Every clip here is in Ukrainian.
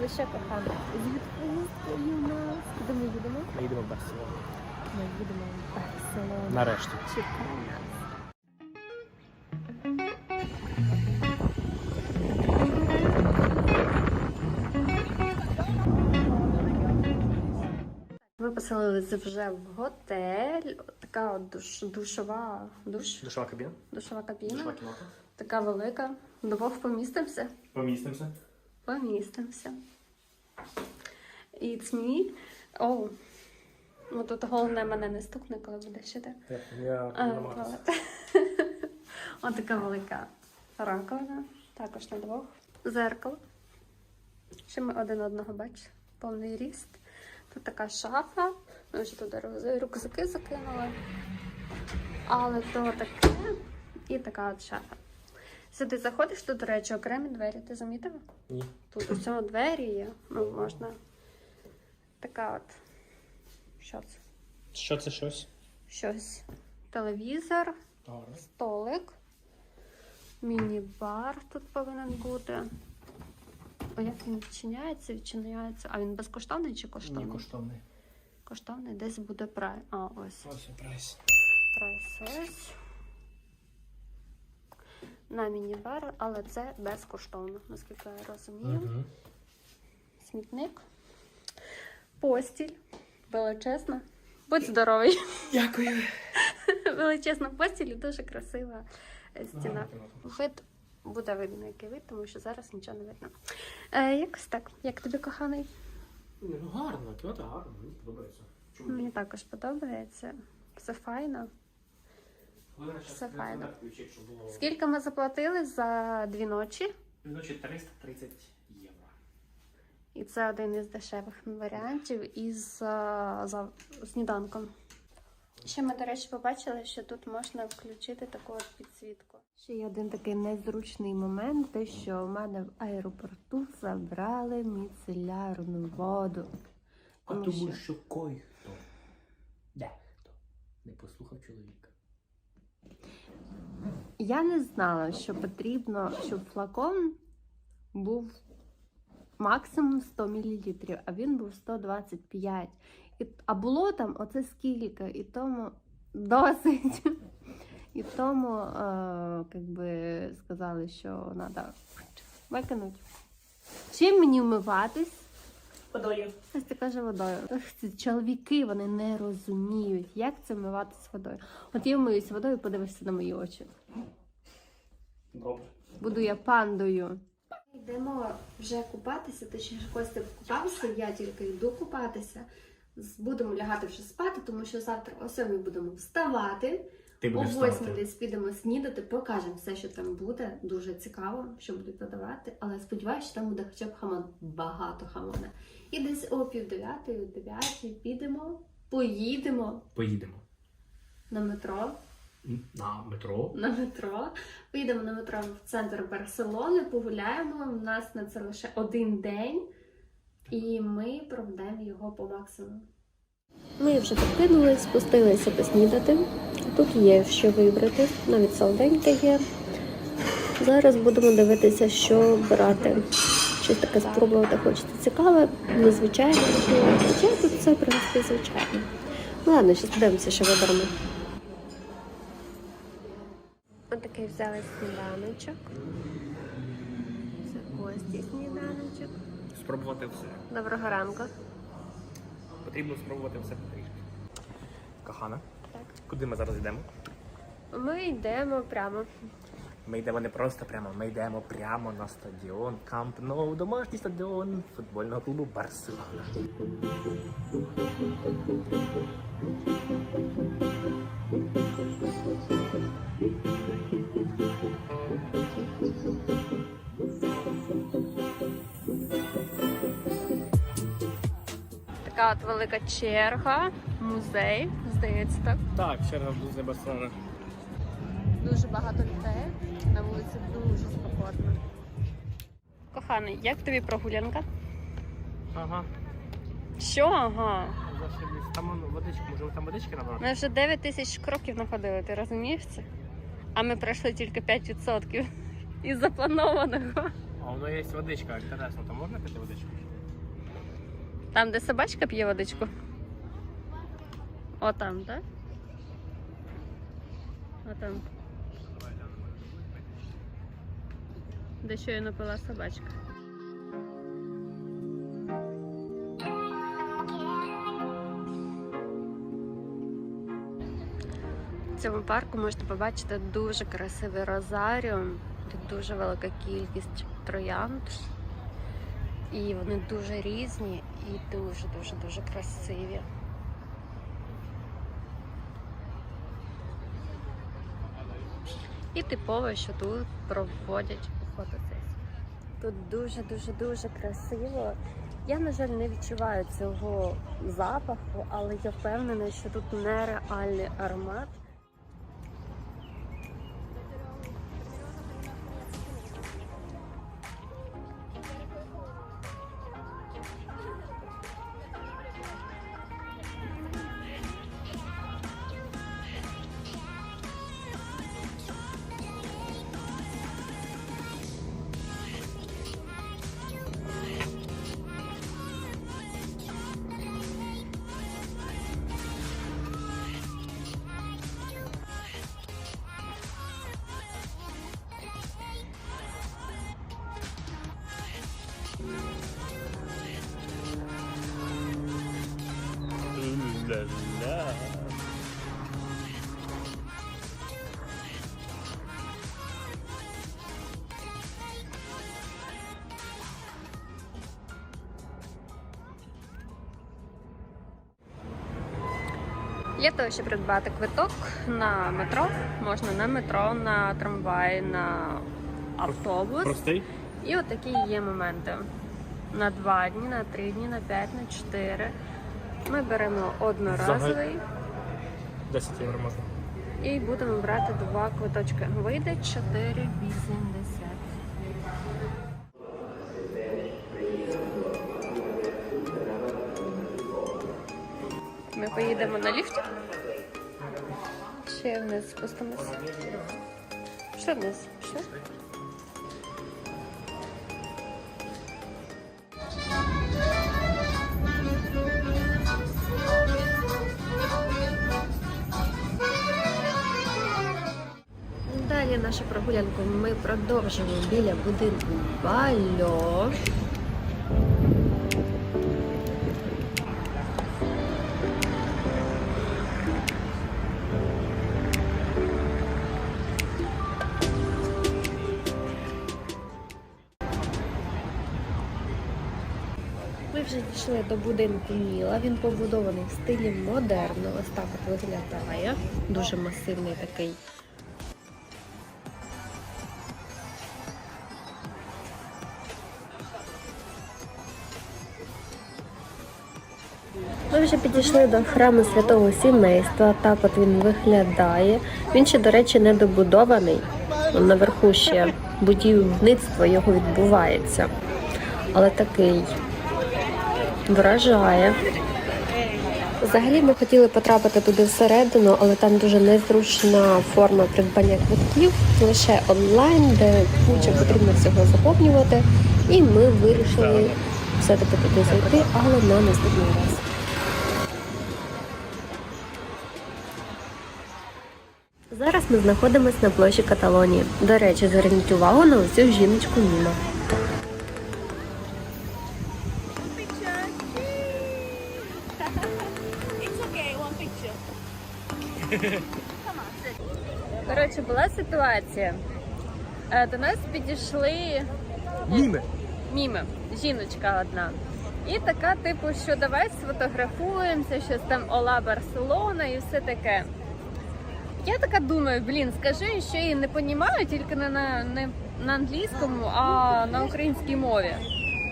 Лише кохана. Звід поїздкою у нас. Куди ми їдемо? Ми їдемо в Барселону. Ми їдемо в Барселону. Нарешті. Чекай нас. Ми поселилися вже в готель. Така от душ, душова, душ, Душова кабіна. душова кабіна. Душова кімната. Така велика. Двох помістимося. Помістимося. Помістимося. It's me. О, ну тут головне мене не стукне, коли будеш іти. Так, я А, Ось така велика раковина, також на двох. Зеркало. Ще ми один одного бачимо. Повний ріст. Тут така шафа. Ми вже туди рю- рюкзаки закинули. Але то таке і така от шафа. Сюди заходиш, тут, до речі, окремі двері. Ти замітила? Ні. Тут у цьому двері є. Ну, можна. Така от. Що це? Що це щось? Щось. Телевізор, Добре. столик, міні-бар тут повинен бути. О, як він відчиняється, відчиняється. А він безкоштовний чи коштовний? Ні, коштовний. Коштовний десь буде прайс. А, ось. Ось прайс. Прайс ось. На міні-бар, але це безкоштовно, наскільки я розумію. Угу. Смітник. Постіль. Величезна. Будь здоровий. Дякую. Величезна постіль і дуже красива е, стіна. Вид буде видно, який вид, тому що зараз нічого не видно. Е, якось так. Як тобі коханий? Ну гарно, кімната гарна, мені подобається. Чому? Мені також подобається. Все файно. Все файно. Скільки ми заплатили за дві ночі? Вночі 330 євро. І це один із дешевих варіантів із е, за сніданком. Ще ми, до речі, побачили, що тут можна включити таку от підсвітку. Ще є один такий незручний момент, те, що в мене в аеропорту забрали міцелярну воду. А Тому тому що- що кой-хто. Дехто не послухав чоловіка. Я не знала, що потрібно, щоб флакон був максимум 100 мл, а він був 125. І, а було там оце скільки, і тому досить. І тому, е, как би сказали, що треба викинути. Чим мені вмиватись? Подає. Ось ти каже водою. Ох, ці чоловіки вони не розуміють, як це вмиватись водою. От я вмиюсь водою, подивишся на мої очі. Добре. Буду я пандою. Йдемо вже купатися, точніше Костя купався, я тільки йду купатися. Будемо лягати вже спати, тому що завтра о 7 будемо вставати. Ти О 8 десь підемо снідати, покажемо все, що там буде. Дуже цікаво, що будуть подавати. Але сподіваюся, що там буде хоча б хамон, багато хамона. І десь о пів дев'ятої, о дев'ятій підемо, поїдемо Поїдемо. на метро. На метро. на метро. Поїдемо на метро в центр Барселони, погуляємо. У нас на це лише один день, і ми проведемо його по максимуму. Ми вже покинули, спустилися поснідати. Тут є що вибрати, навіть солоденьке є. Зараз будемо дивитися, що брати. Щось таке спробувати хочеться цікаве, незвичайне. Хоча тут все в принципі звичайно. Ну ладно, ще подивимося, що виберемо. Такий взяли сніданочок. Це Кості сніданочок. Спробувати все. Доброго ранку. Потрібно спробувати все потрішки. Кохана, Так. куди ми зараз йдемо? Ми йдемо прямо. Ми йдемо не просто прямо, ми йдемо прямо на стадіон Камп Ноу, домашній стадіон футбольного клубу Барселона. Така от велика черга, музей, здається, так. Так, черга в Барселона. Дуже багато людей. На вулиці дуже спокійно. Коханий, як тобі прогулянка? Ага. Що? Ага. Зашибись. Там он, водичка, може там водички набрати? Ми вже 9 тисяч кроків находили, ти розумієш це? А ми пройшли тільки 5% із запланованого. А воно є водичка, інтересно, то можна пити водичку? Там, де собачка п'є водичку? О, там, так? О, там. Де щойно пила собачка. В цьому парку можна побачити дуже красивий розаріум. Тут дуже велика кількість троянд. І вони дуже різні і дуже-дуже дуже красиві. І типово, що тут проводять фотосесії. Тут дуже-дуже дуже красиво. Я, на жаль, не відчуваю цього запаху, але я впевнена, що тут нереальний аромат. Для того, щоб придбати квиток на метро, можна на метро, на трамвай, на автобус. Простий? І от є моменти. На два дні, на три дні, на п'ять, на чотири. Ми беремо одноразовий 10 євро можна. і будемо брати два квиточки. Вийде 4,80. Поїдемо на ліфті. Ще вниз спустимося. Що вниз? Що? Далі нашу прогулянку ми продовжимо біля будинку Бальо. Ми до будинку Міла. Він побудований в стилі модерну. Ось так от виглядає. Дуже масивний такий. Ми вже підійшли до храму святого сімейства. Так от він виглядає. Він ще, до речі, не добудований. Наверху ще будівництво його відбувається. Але такий вражає. Взагалі ми хотіли потрапити туди всередину, але там дуже незручна форма придбання квитків, лише онлайн, де куча потрібно всього заповнювати. І ми вирішили все-таки туди зайти, але на наступний раз. Зараз ми знаходимося на площі Каталонії. До речі, зверніть увагу на оцю жіночку Ніна. Коротше, була ситуація. Е, До нас підійшли Міми. міми, жіночка одна. І така, типу, що давай сфотографуємося, щось там Ола Барселона і все таке. Я така думаю, блін, скажи, що її не понімаю, тільки не на, не на англійському, а на українській мові.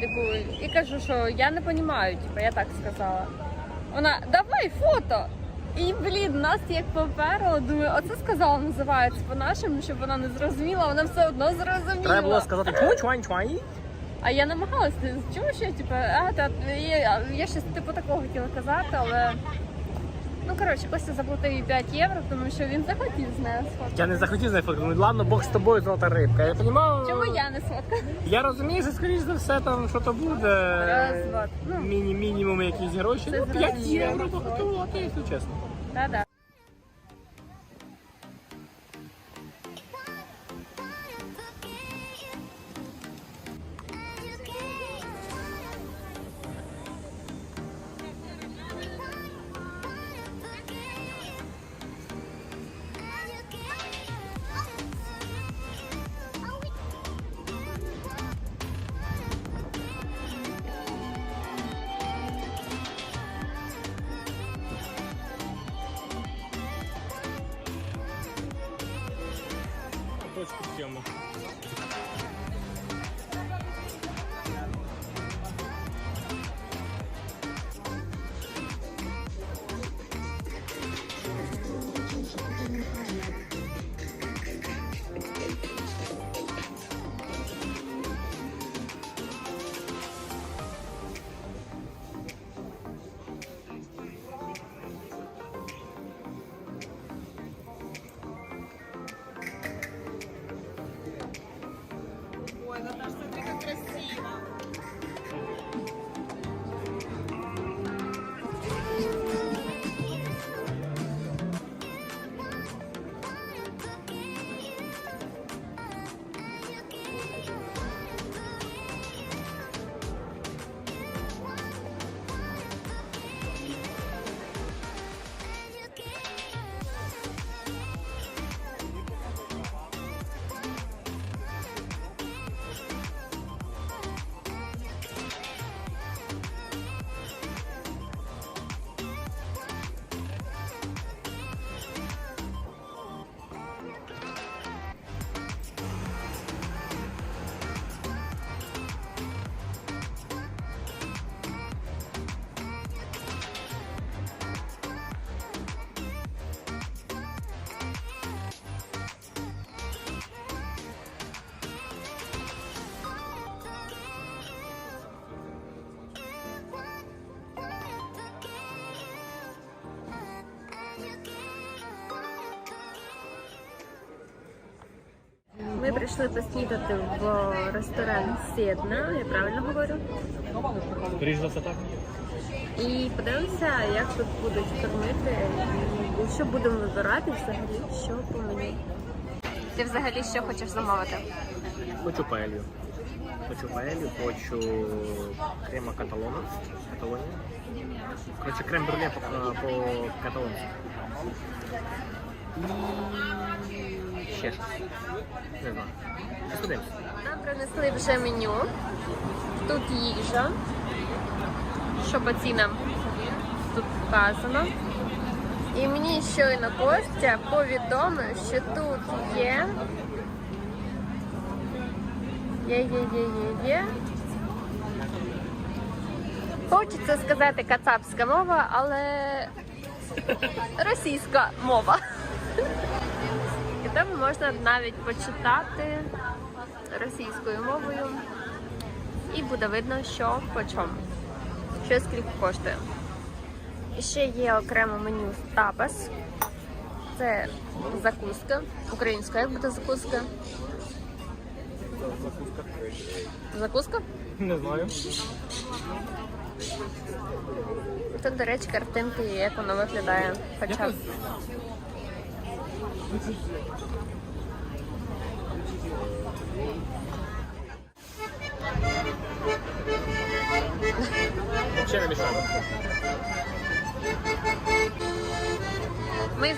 Типу, і кажу, що я не понімаю, типу, я так сказала. Вона, давай фото! І блін, нас як поперла, думаю, оце сказала, називається по-нашому, щоб вона не зрозуміла, вона все одно зрозуміла. Треба було сказати чуй чуань чуань. А я намагалась, чому ще, типу, а, та, я, я щось типу такого хотіла казати, але Ну коротше, Костя заплатив їй 5 євро, тому що він захотів з нею сфоткати. Я не захотів з нею фоткати. ладно, Бог з тобою, золота рибка. Я розумію. Чому я не сфоткаю? Я розумію, що скоріш за все там що то буде. Розвод. Ну. Міні, мінімум якісь гроші. Це Ну, 5 зрозуміло. євро, то хто, то, якщо чесно. Да-да. Точку сьому. Прийшли поснідати в ресторан Сєдна, я правильно говорю? Скоріш за все так. І подивимося, як тут будуть кормити і що будемо вибирати взагалі, що по меню. Ти взагалі що хочеш замовити? Хочу паелью. Хочу паелью, хочу крема каталона. Каталонія. Короче, крем брюле по, по каталонски. Ще. Не знаю. Нам принесли вже меню. Тут їжа. Що по цінам тут вказано. І мені щойно Костя повідомив, що тут є. Є, є, є, є, є. Хочеться сказати кацапська мова, але російська мова. Там можна навіть почитати російською мовою. І буде видно, що по чому. Що скільки коштує. І ще є окремо меню тапас. Це закуска. Українська, як буде закуска? Закуска? Не знаю. Тут, до речі, картинки, як воно виглядає. Хоча б. Ми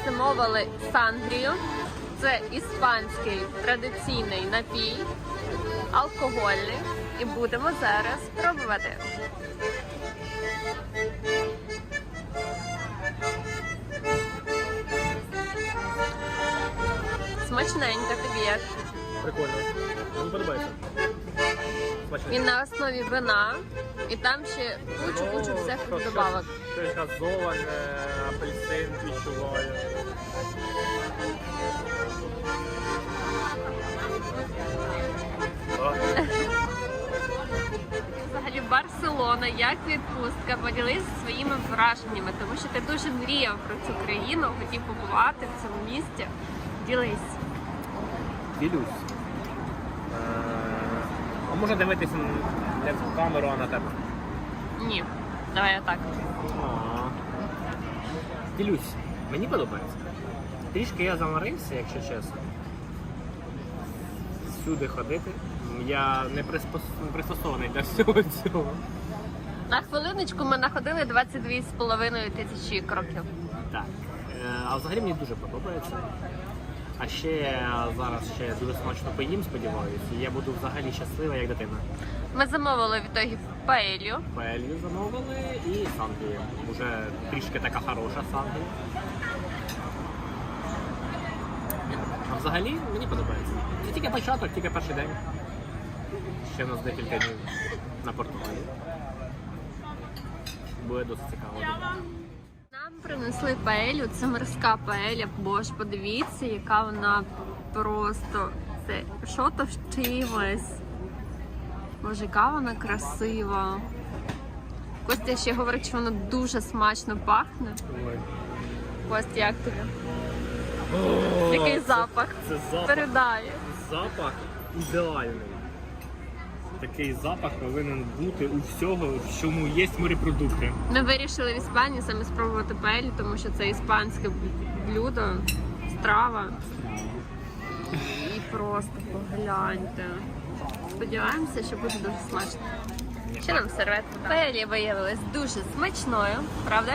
замовили сангрію. Це іспанський традиційний напій, алкогольний. І будемо зараз пробувати. Смачненько тобі як. Прикольно. Мені подобається. Смачно. Він на основі вина, і там ще кучу-кучу Ну, всяких що- добавок. Щось щось газоване, апельсин відчуваю. Взагалі Барселона, як відпустка. Поділися своїми враженнями, тому що ти дуже мріяв про цю країну, хотів побувати в цьому місті. Ділись. Ділюсь. Е, А можна дивитися не в камеру, а на тебе. Ні, давай я так. Ділюсь. Мені подобається. Трішки я заморився, якщо чесно. Всюди ходити. Я не, приспос- пристосований для всього цього. На хвилиночку ми находили 22,5 тисячі кроків. Так. Е, А взагалі мені дуже подобається. А ще зараз ще дуже смачно поїм, сподіваюся. І я буду взагалі щаслива, як дитина. Ми замовили в ітогі паелью. Паелью замовили і сангію. Уже трішки така хороша сангія. А взагалі мені подобається. Це тільки початок, тільки перший день. Ще в нас декілька днів на Португалії. Буде досить цікаво. Принесли паелю, це морська паеля, бо ж подивіться, яка вона просто це що то з чимось. Боже, яка вона красива. Костя ще говорить, що вона дуже смачно пахне. Ой. Костя, як тобі? Який запах? Це запах. Передає. Запах ідеальний. Такий запах повинен бути у всього, в чому є морепродукти. Ми вирішили в Іспанії саме спробувати паелю, тому що це іспанське блюдо, страва. І просто погляньте. Сподіваємося, що буде дуже смачно. Ще нам серветка. Паелія виявилась дуже смачною, правда?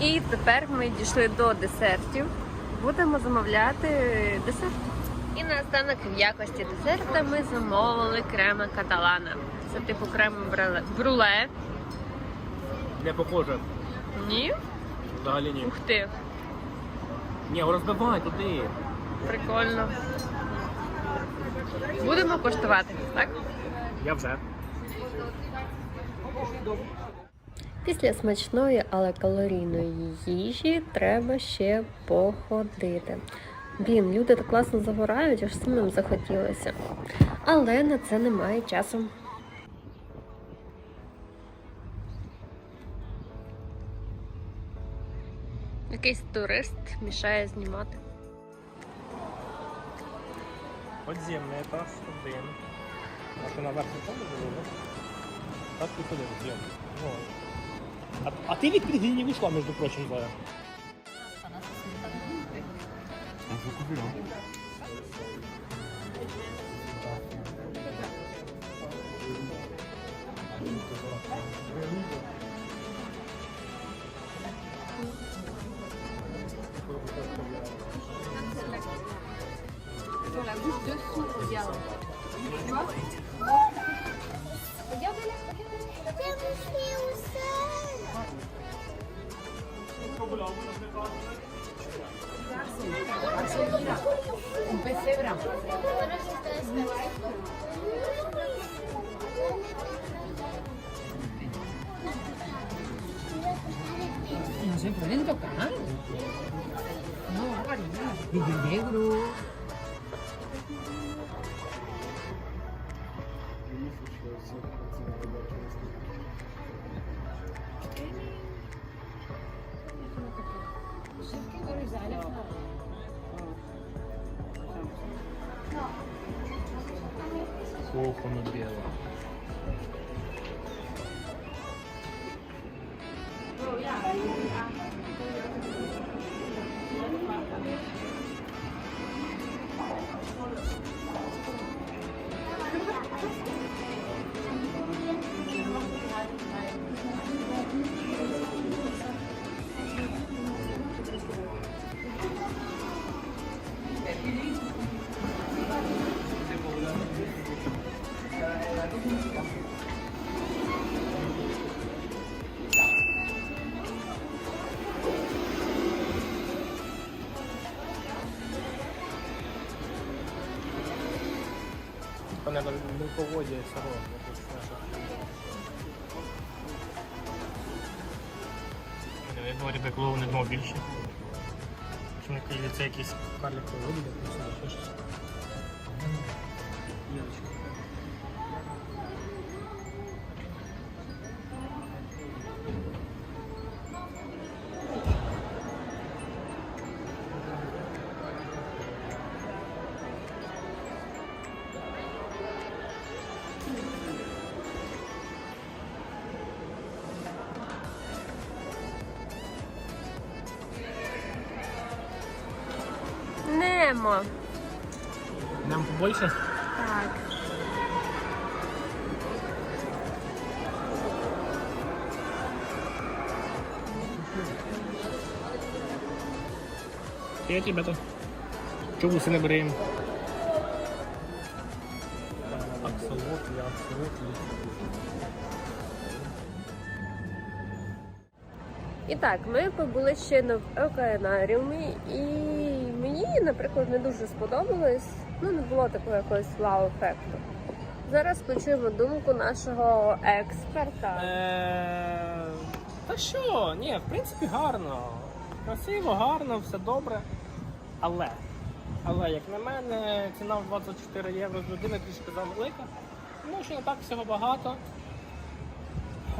І тепер ми дійшли до десертів. Будемо замовляти десерт. І наостанок в якості десерта ми замовили крема каталана. Це типу крем бруле. Не похоже. Ні? Взагалі ні. Ух ти, Ні, розбивай туди. прикольно. Будемо коштувати, так? Я вже. Після смачної, але калорійної їжі треба ще походити. Блін, люди так класно загорають, аж самим захотілося. Але на це немає часу. Якийсь турист мішає знімати. Подземний етаж один. А ти наверх не ходиш, було? Так і ходив, зйом. А, ти від підгрі не вийшла, між прочим, Зоя. beaucoup plus. Hein. Sur la bouche dessous, regarde. Tu vois Regardez-la, au sol. Un pez cebra. No se pueden tocar. No, cariño. Vive negro. Thank you. Біло. Вони на мілководі цього. Я говорю, би клоуни дно більше. Чому це якісь карликові вигляд, це ще щось. Йдемо. Нам побольше? Так. Привет, ребята. Чего вы не берем? І так, ми побули ще на океанаріумі, і мені, наприклад, не дуже сподобалось. Ну, не було такого якогось вау-ефекту. Зараз почуємо думку нашого експерта. Е, Та що? Ні, в принципі, гарно. Красиво, гарно, все добре. Але, але, як на мене, ціна в 24 євро з людини трішки завелика. Тому що не так всього багато.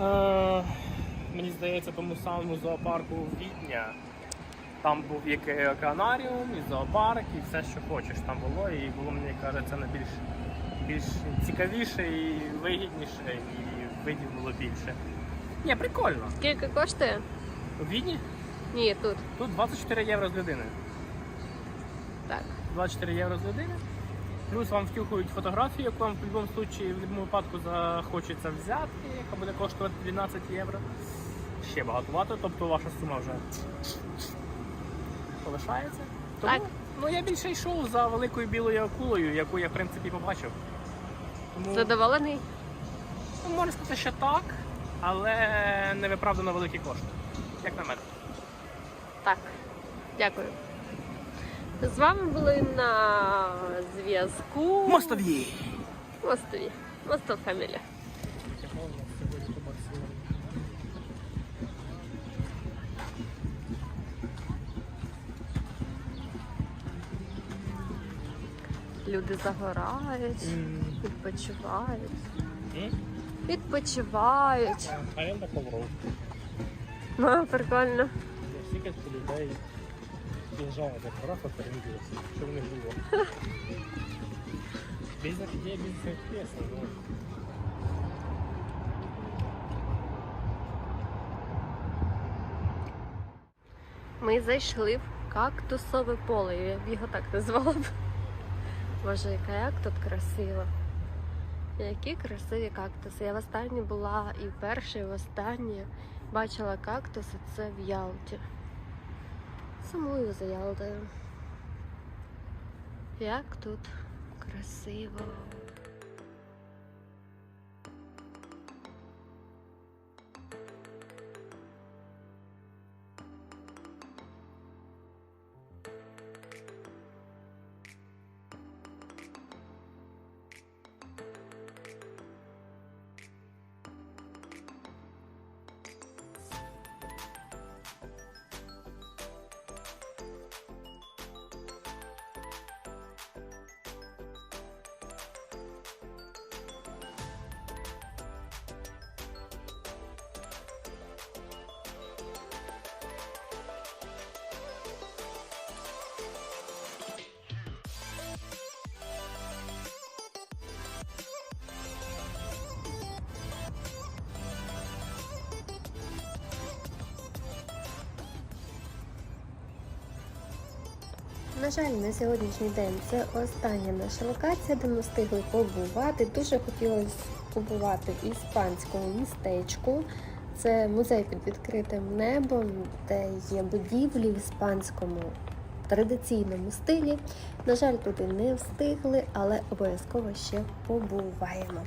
Е, мені здається, тому самому зоопарку Відня. Там був і океанаріум, і зоопарк, і все, що хочеш там було. І було, мені кажеться, найбільш більш цікавіше і вигідніше, і видів було більше. Ні, прикольно. Скільки коштує? У Відні Ні, тут. тут 24 євро з людини. Так. 24 євро з людини. Плюс вам втюхують фотографію, яку вам в будь-якому випадку, в будь-якому випадку захочеться взяти, яка буде коштувати 12 євро. Ще багатовато, тобто ваша сума вже полишається. Тому, Так. Ну я більше йшов за великою білою акулою, яку я в принципі побачив. Тому Задоволений? ну, можна сказати, що так, але не виправдано великі кошти. Як на мене. Так. Дякую. З вами були на зв'язку. Мостові! Мостові. Мостов Фемілі. Люди загорають, відпочивають. Відпочивають. А я на ковров. Ну, прикольно. Скільки людей біжало за ковра фотографувалися, що в них було. Бізнес є бізнес інтересно, ну. Ми зайшли в кактусове поле, я б його так назвала б. Боже, яка як тут красиво. Які красиві кактуси. Я в останній була і вперше, і востаннє бачила кактуси це в Ялті. Сумую за Ялтою. Як тут красиво. На жаль, на сьогоднішній день це остання наша локація, де ми встигли побувати. Дуже хотілося побувати в іспанському містечку. Це музей під відкритим небом, де є будівлі в іспанському традиційному стилі. На жаль, туди не встигли, але обов'язково ще побуваємо.